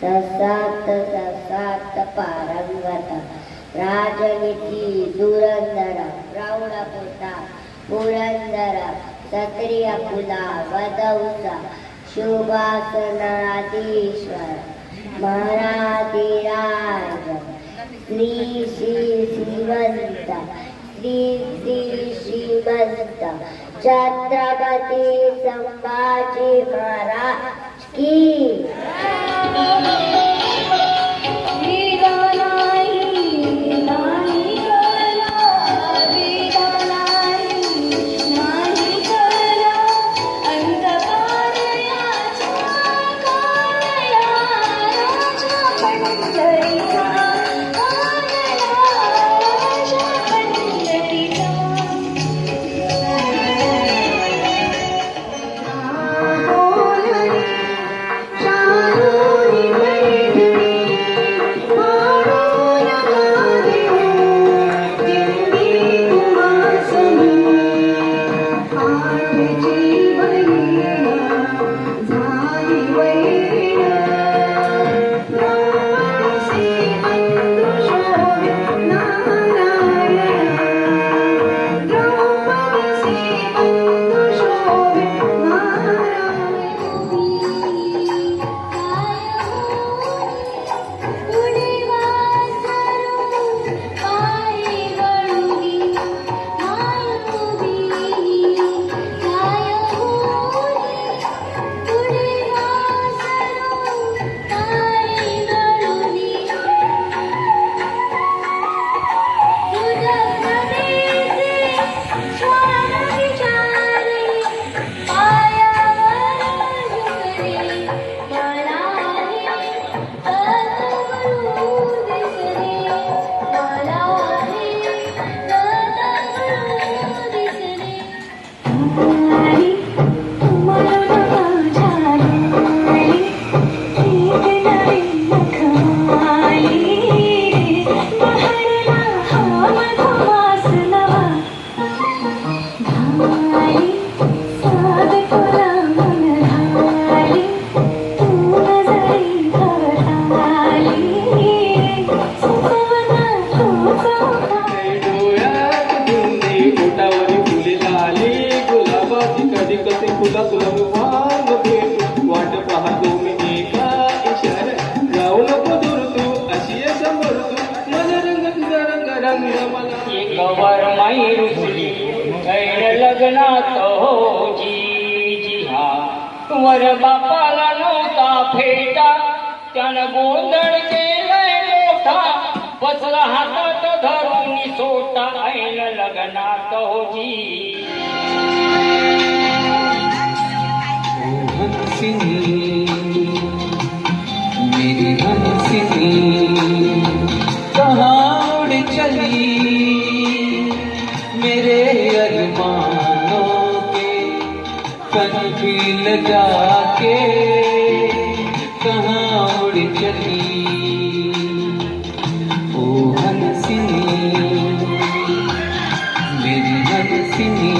ससात ससात पारंगत राजनीती दुरंदर प्रौढ पुता पुरंदर क्षत्रिय पुला वदौसा शुभासनाधीश्वर महाराधिराज श्री श्री श्रीमंत श्री श्री श्रीमंत छत्रपती संभाजी महाराज की वर माई रुसली गैर लग्नात हो जी जी हा। वर बापाला नव्हता फेटा त्यानं गोंधळ केलाय मोठा बसला हातात धरून सोटा ऐन लग्नात हो जी। सिंह जाके कहाँ उड़ चली? ओ हंसिनी मेरी हंसिनी